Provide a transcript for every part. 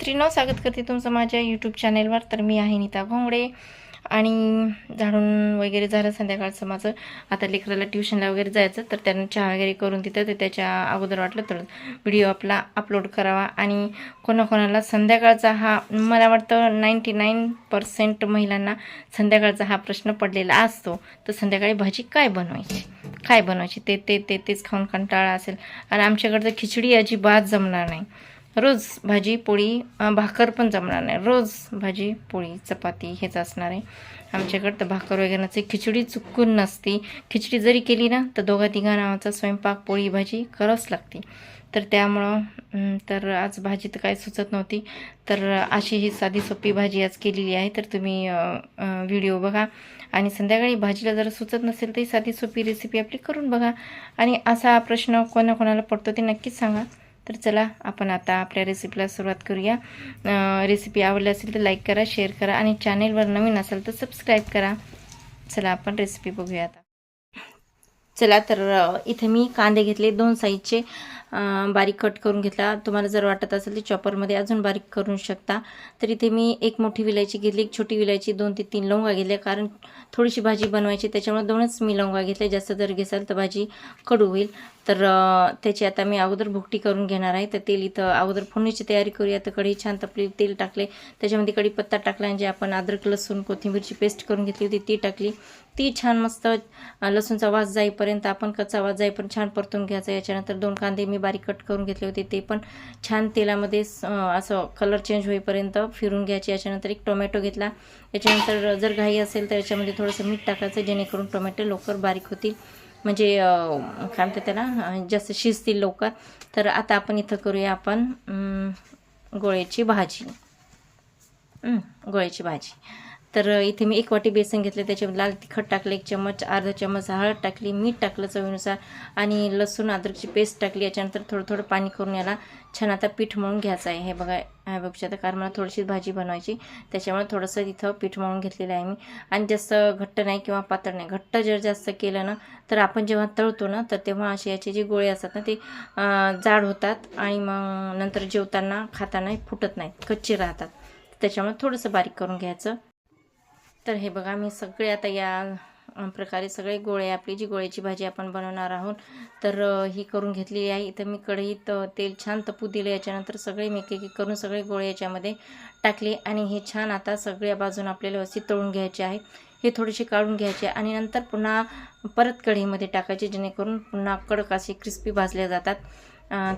त्रिनो स्वागत करते तुमचं माझ्या यूट्यूब चॅनेलवर तर मी आहे नीता घोंगडे आणि झाडून वगैरे झालं संध्याकाळचं माझं. आता लेकराला ट्युशनला वगैरे जायचं तर त्यानं चहा वगैरे करून तिथं तर त्याच्या अगोदर वाटलं तर व्हिडिओ आपला अपलोड करावा. आणि कोणाकोणाला संध्याकाळचा हा मला वाटतं नाईंटी नाईन पर्सेंट महिलांना संध्याकाळचा हा प्रश्न पडलेला असतो. तर संध्याकाळी भाजी काय बनवायची? काय बनवायची? ते ते ते तेच खाऊन कंटाळा असेल. आणि आमच्याकडं तर खिचडी अजिबात जमणार नाही. रोज भाजी पोळी भाकर पण जमणार नाही. रोज भाजी पोळी चपाती हेच असणार आहे. आमच्याकडं तर भाकर वगैरे नसते खिचडी चुकून नसती. खिचडी जरी केली ना तर दोघा तिघा नावाचा स्वयंपाक पोळी भाजी करावंच लागते. तर त्यामुळं तर आज भाजी तर काय सुचत नव्हती. तर अशी ही साधी सोपी भाजी आज केलेली आहे. तर तुम्ही व्हिडिओ बघा. आणि संध्याकाळी भाजीला जर सुचत नसेल तर साधी सोपी रेसिपी आपली करून बघा. आणि असा प्रश्न कोणाकोणाला पडतो ते नक्कीच सांगा. तर चला आपण आता आपल्या रेसिपीला सुरुवात करूया. रेसिपी आवडली असेल तर लाईक करा शेअर करा आणि चॅनेलवर नवीन असेल तर सबस्क्राईब करा. चला आपण रेसिपी बघूया आता. चला तर इथे मी कांदे घेतले दोन साईजचे बारीक कट करून घेतला. तुम्हाला जर वाटत असेल तर चॉपरमध्ये अजून बारीक करू शकता. तर इथे मी एक मोठी विलायची घेतली एक छोटी विलायची दोन ते तीन लवंगा घेतल्या. कारण थोडीशी भाजी बनवायची त्याच्यामुळे दोनच मी लवंगा घेतले जास्त जर घेसाल तर भाजी कडू होईल. तर त्याची आता मी अगोदर भुकटी करून घेणार आहे. तर तेल इथं अगोदर फोडणीची तयारी करूया. तर कढी छान तपली तेल टाकले. त्याच्यामध्ये कढीपत्ता टाकला आणि जे आपण अद्रक लसूण कोथिंबीरची पेस्ट करून घेतली होती ती टाकली. ती छान मस्त लसूणचा वास जाईपर्यंत आपण कच्चा वास जाईपर्यंत छान परतून घ्यायचा. याच्यानंतर दोन कांदे मी बारीक कट करून घेतले होते ते पण छान तेलामध्ये असं कलर चेंज होईपर्यंत फिरून घ्यायचे. याच्यानंतर एक टोमॅटो घेतला. याच्यानंतर जर घाई असेल तर याच्यामध्ये थोडंसं मीठ टाकायचं जेणेकरून टोमॅटो लवकर बारीक होतील. म्हणजे काय म्हणतात त्याला? जास्त शिजतील लवकर. तर आता आपण इथं करूया आपण गोळ्याची भाजी. गोळ्याची भाजी. तर इथे मी एक वाटी बेसन घेतले त्याच्यामध्ये लाल तिखट टाकलं एक चमच अर्धा चमच हळद टाकली मीठ टाकलं चवीनुसार आणि लसूण अद्रकची पेस्ट टाकली. याच्यानंतर थोडं थोडं पाणी करून याला छान आता पीठ म्हणून घ्यायचं आहे. हे बघा हे बघू शकता कारण मला थोडीशी भाजी बनवायची त्याच्यामुळे थोडंसं तिथं पीठ मळून घेतलेलं आहे मी. आणि जास्त घट्ट नाही किंवा पातळ नाही घट्ट जर जास्त केलं ना तर आपण जेव्हा तळतो ना तर तेव्हा असे याचे जे गोळे असतात ना ते जाड होतात आणि मग नंतर जेवताना खाताना फुटत नाहीत कच्चे राहतात. त्याच्यामुळे थोडंसं बारीक करून घ्यायचं. तर हे बघा मी सगळे आता या प्रकारे सगळे गोळे आपली जी गोळ्याची भाजी आपण बनवणार आहोत तर ही करून घेतलेली आहे. इथं मी कढईत तेल छान तपू दिलं याच्यानंतर सगळे मी एक एक करून सगळे गोळे याच्यामध्ये टाकले आणि हे छान आता सगळ्या बाजून आपल्याला व्यवस्थित तळून घ्यायचे आहेत हे थोडेसे काढून घ्यायचे आणि नंतर पुन्हा परत कढईमध्ये टाकायचे जेणेकरून पुन्हा कडक असे क्रिस्पी भाजले जातात.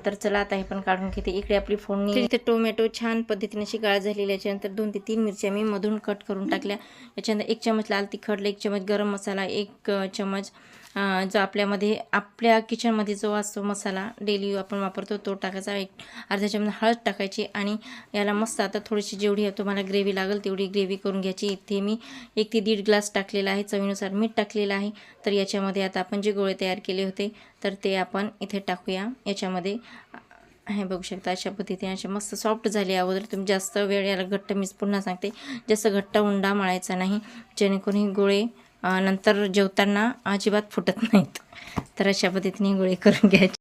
तर चला आता हे पण काढून घेते. इकडे आपली फोडणी इथे टोमॅटो छान पद्धतीने अशी गाळ झालेली याच्यानंतर दोन ते तीन मिरच्या मी मधून कट करून टाकल्या. याच्यानंतर एक चमच लाल तिखट एक चमच गरम मसाला एक चमच जो आपल्यामध्ये आपल्या किचनमध्ये जो असतो मसाला डेली आपण वापरतो तो टाकायचा. एक अर्धा चमच हळद टाकायची आणि याला मस्त आता थोडीशी जेवढी तुम्हाला ग्रेव्ही लागेल तेवढी ग्रेव्ही करून घ्यायची. इथे मी एक ते दीड ग्लास टाकलेला आहे. चवीनुसार मीठ टाकलेलं आहे. तर याच्यामध्ये आता आपण जे गोळे तयार केले होते तर ते आपण इथे टाकूया. याच्यामध्ये हे बघू शकता अशा पद्धतीने असे मस्त सॉफ्ट झाले. अगोदर तुम्ही जास्त वेळ याला घट्ट मीच पुन्हा सांगते. जास्त घट्ट उंडा मळायचा नाही. जेणेकरून हे गोळे नंतर जेवताना अजिबात फुटत नाहीत. तर अशा पद्धतीने गोळे करून घ्यायचे.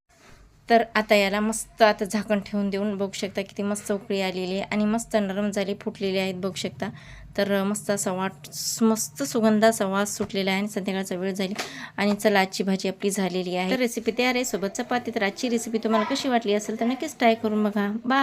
तर आता याला मस्त आता झाकण ठेवून देऊन बघू शकता किती मस्त उकळी आलेली आहे आणि मस्त नरम झाली फुटलेली आहेत बघू शकता. तर मस्त असा वाट मस्त सुगंधाचा वास सुटलेला आहे आणि संध्याकाळचा वेळ झाली आणि चला आजची भाजी आपली झालेली आहे. तर रेसिपी तयार आहे. सोबत चपाती तर आजची रेसिपी तुम्हाला कशी वाटली असेल तर नक्कीच ट्राय करून बघा. बाय